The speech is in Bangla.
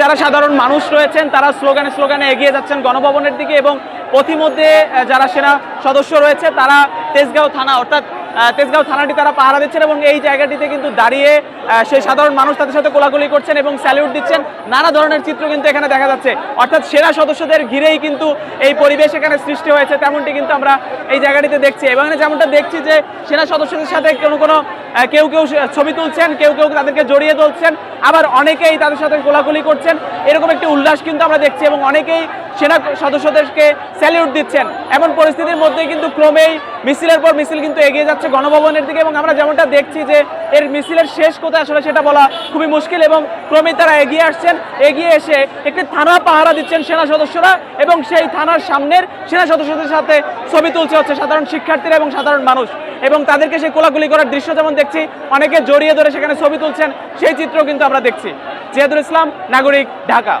যারা সাধারণ মানুষ রয়েছেন, তারা স্লোগানে স্লোগানে এগিয়ে যাচ্ছেন গণভবনের দিকে এবং পথিমধ্যে যারা সেনা সদস্য রয়েছে, তারা তেজগাঁও থানা, অর্থাৎ তেজগাঁও থানাটি তারা পাহারা দিচ্ছেন এবং এই জায়গাটিতে কিন্তু দাঁড়িয়ে সেই সাধারণ মানুষ তাদের সাথে কোলাকুলি করছেন এবং স্যালিউট দিচ্ছেন। নানা ধরনের চিত্র কিন্তু এখানে দেখা যাচ্ছে। অর্থাৎ সেরা সদস্যদের ঘিরেই কিন্তু এই পরিবেশ এখানে সৃষ্টি হয়েছে, তেমনটি কিন্তু আমরা এই জায়গাটিতে দেখছি। এবং যেমনটা দেখছি যে, সেনা সদস্যদের সাথে কোনো কোনো কেউ কেউ ছবি তুলছেন, কেউ কেউ তাদেরকে জড়িয়ে তুলছেন আবার অনেকেই তাদের সাথে কোলাকুলি করছেন। এরকম একটি উল্লাস কিন্তু আমরা দেখছি এবং অনেকেই সেনা সদস্যদেরকে স্যালিউট দিচ্ছেন। এমন পরিস্থিতির মধ্যে কিন্তু ক্রমেই মিছিলের পর মিছিল কিন্তু এগিয়ে যাচ্ছে গণভবনের দিকে এবং আমরা যেমনটা দেখছি যে এর মিছিলের শেষ কোথায় আসলে সেটা বলা খুবই মুশকিল এবং ক্রমেই তারা এগিয়ে আসছেন। এগিয়ে এসে একটি থানা পাহারা দিচ্ছেন সেনা সদস্যরা এবং সেই থানার সামনের সেনা সদস্যদের সাথে ছবি তুলছে হচ্ছে সাধারণ শিক্ষার্থীরা এবং সাধারণ মানুষ এবং তাদেরকে সেই কোলাগুলি করার দৃশ্য যেমন দেখছি, অনেকে জড়িয়ে ধরে সেখানে ছবি তুলছেন। সেই চিত্র কিন্তু আমরা দেখছি। জিয়াদুল ইসলাম, নাগরিক, ঢাকা।